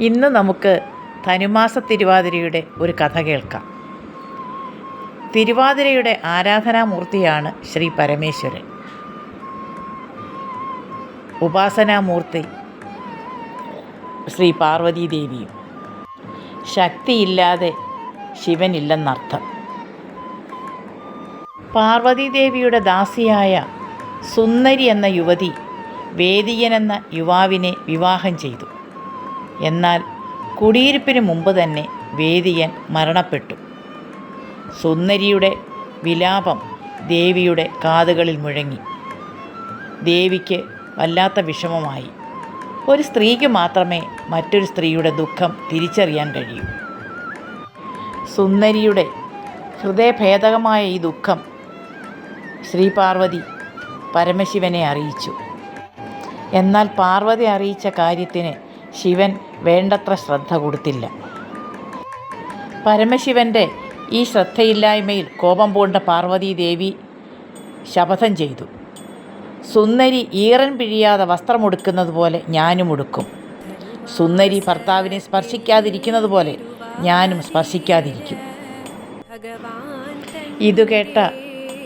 ഇന്ന് നമുക്ക് ധനുമാസ തിരുവാതിരയുടെ ഒരു കഥ കേൾക്കാം. തിരുവാതിരയുടെ ആരാധനാമൂർത്തിയാണ് ശ്രീ പരമേശ്വരൻ. ഉപാസനാമൂർത്തി ശ്രീ പാർവതീദേവിയും ശക്തിയില്ലാതെ ശിവനില്ലെന്നർത്ഥം. പാർവതീദേവിയുടെ ദാസിയായ സുന്ദരി എന്ന യുവതി വേദിയൻ എന്ന യുവാവിനെ വിവാഹം ചെയ്തു. എന്നാൽ കുടിയിരിപ്പിന് മുമ്പ് തന്നെ വേദിയൻ മരണപ്പെട്ടു. സുന്ദരിയുടെ വിലാപം ദേവിയുടെ കാതുകളിൽ മുഴങ്ങി. ദേവിക്ക് വല്ലാത്ത വിഷമമായി. ഒരു സ്ത്രീക്ക് മാത്രമേ മറ്റൊരു സ്ത്രീയുടെ ദുഃഖം തിരിച്ചറിയാൻ കഴിയൂ. സുന്ദരിയുടെ ഹൃദയഭേദകമായ ഈ ദുഃഖം ശ്രീപാർവതി പരമശിവനെ അറിയിച്ചു. എന്നാൽ പാർവതി അറിയിച്ച കാര്യത്തിന് ശിവൻ വേണ്ടത്ര ശ്രദ്ധ കൊടുത്തില്ല. പരമശിവന്റെ ഈ ശ്രദ്ധയില്ലായ്മയിൽ കോപം പൂണ്ട പാർവതീദേവി ശപഥം ചെയ്തു. സുന്ദരി ഈറൻ പിഴിയാതെ വസ്ത്രമുടുക്കുന്നത് പോലെ ഞാനും ഉടുക്കും സുന്ദരി ഭർത്താവിനെ സ്പർശിക്കാതിരിക്കുന്നത് പോലെ ഞാനും സ്പർശിക്കാതിരിക്കും. ഇത് കേട്ട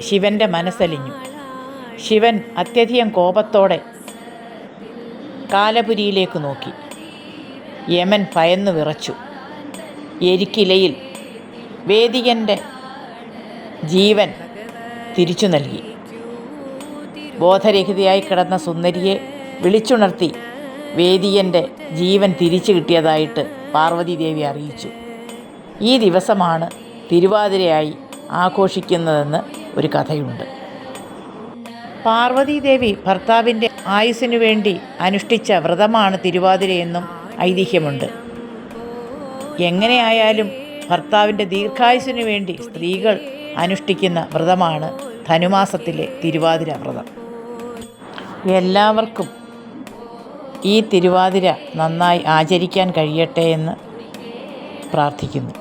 ശിവന്റെ മനസ്സലിഞ്ഞു. ശിവൻ അത്യധികം കോപത്തോടെ കാലപുരിയിലേക്ക് നോക്കി. യമൻ ഭയന്നു വിറച്ചു. എരിക്കിലയിൽ വേദികന്റെ ജീവൻ തിരിച്ചു നൽകി. ബോധരഹിതയായി കിടന്ന സുന്ദരിയെ വിളിച്ചുണർത്തി വേദിയന്റെ ജീവൻ തിരിച്ചു കിട്ടിയതായിട്ട് പാർവതീദേവി അറിയിച്ചു. ഈ ദിവസമാണ് തിരുവാതിരയായി ആഘോഷിക്കുന്നതെന്ന് ഒരു കഥയുണ്ട്. പാർവതീദേവി ഭർത്താവിന്റെ ആയുസ്സിനു വേണ്ടി അനുഷ്ഠിച്ച വ്രതമാണ് തിരുവാതിരയെന്നും ഐതിഹ്യമുണ്ട്. എങ്ങനെയായാലും ഭർത്താവിന്റെ ദീർഘായുസിനു വേണ്ടി സ്ത്രീകൾ അനുഷ്ഠിക്കുന്ന വ്രതമാണ് ധനുമാസത്തിലെ തിരുവാതിര വ്രതം. എല്ലാവർക്കും ഈ തിരുവാതിര നന്നായി ആചരിക്കാൻ കഴിയട്ടെ എന്ന് പ്രാർത്ഥിക്കുന്നു.